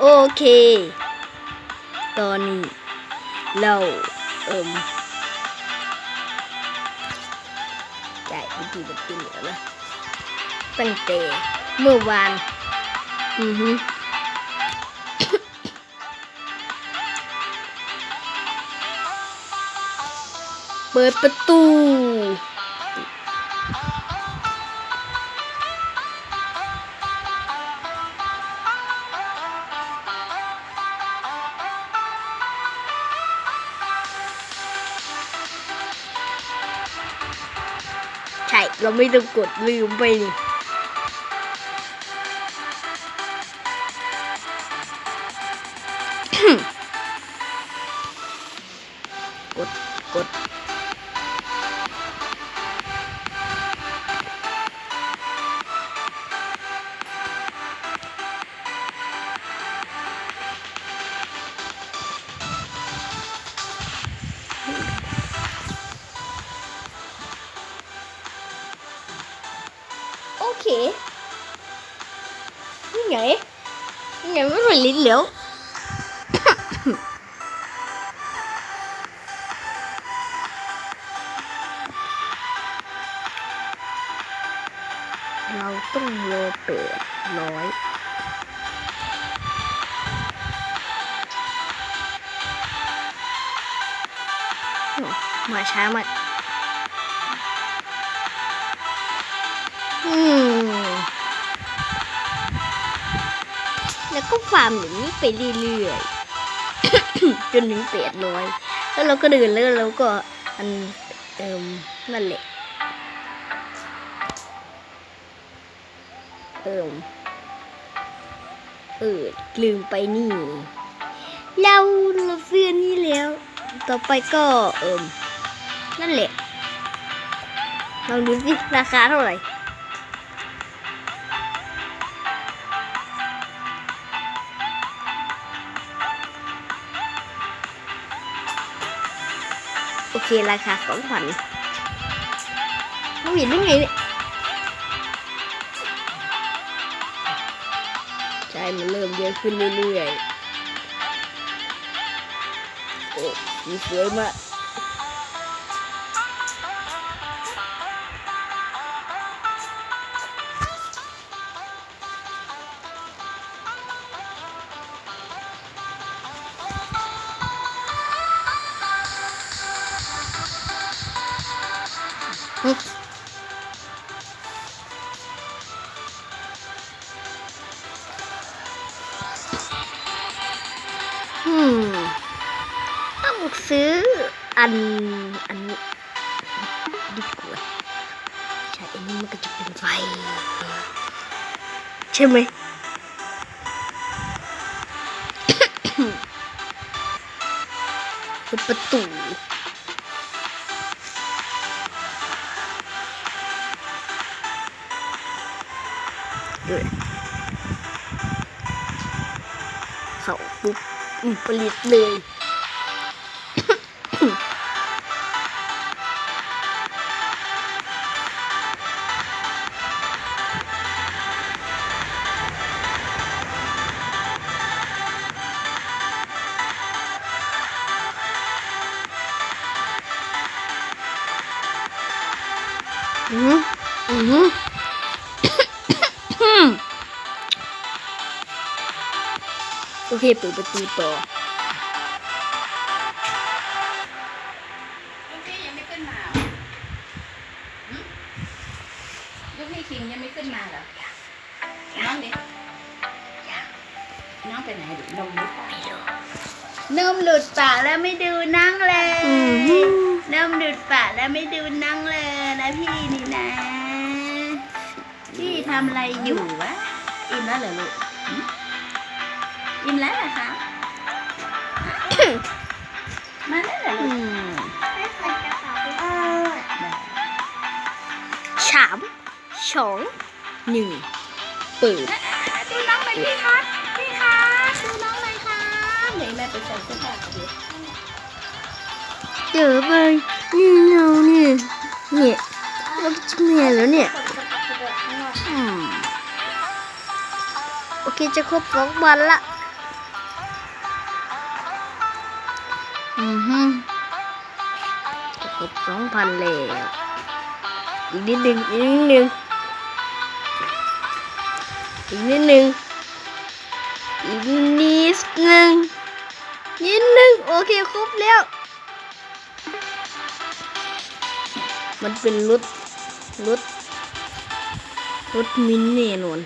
โอเค ตอนนี้ เราเอิมจ่ายวิธีบัตรเหลือนะตั้งแต่เมื่อวาน อือฮึเปิดประตู เราไม่ต้องกดลืมไปนี่ นี่ไงนี่ไงไม่เป็นลิ้นเหลวเราต้องรอเปิดร้อยโอ้มาช้ามากอืม แล้วก็ฟาร์มอย่างนี้ไปเรื่อยๆ จนถึงเปดร้อยแล้วเราก็เดินแล้วเราก็อันเอิมนั่นแหละเอิมเออลืมไปนี่เราเราเฟือนนี่แล้ว ต่อไปก็เอิมนั่นแหละลองดูสิราคาเท่าไหร่ โอเคราคาสองพันเราเห็นได้ไงเนี่ยใช่มันเริ่มเยอะขึ้นเรื่อยๆโอ้สีสวยมาก อืมต้องซื้ออัน อันนี้ดีกว่าใช่อันนี้มันก็จะเป็นไฟ ใช่ไหมเป็นประตู ด้วยเขาปุ๊บผลิตเลยอืมอืมโอ เคเปิดประตูต่อลูกพี่ยังไม่ขึ้นมาเหรอหึลูกพี่คิงยังไม่ขึ้นมาเหรอน้องดิน้องไปไหนดินมหลุดปากนมหลุดปากแล้วไม่ดูนั่งเลยอือหือนมหลุดปากแล้วไม่ดูนั่งเลยนะพี่นี่นะ พี่ทำอะไรอยู่วะ อิ่มแล้วเหรอลูก อิ่มแล้วเหรอคะมาแล้วเหรออืลูกมเออสามสองหนึ่งเปิดดูน้องหน่อยพี่ครับพี่ครับดูน้องหน่อยครับเดี๋ยวแม่ไปใส่เสื้อผ้ากันดิเจอไปนี่เราเนี่ยเนี่ยเราจะเมียแล้วเนี่ยอืมโอเคจะครบสองวันละ อือฮึครบสองพันแล้วอีกนิดหนึ่งอีกนิดหนึ่งอีกนิดหนึ่งอีกนิดหนึ่งนิดหนึ่งโอเคครบแล้ว มันเป็นรถรถรถมินแน่นอน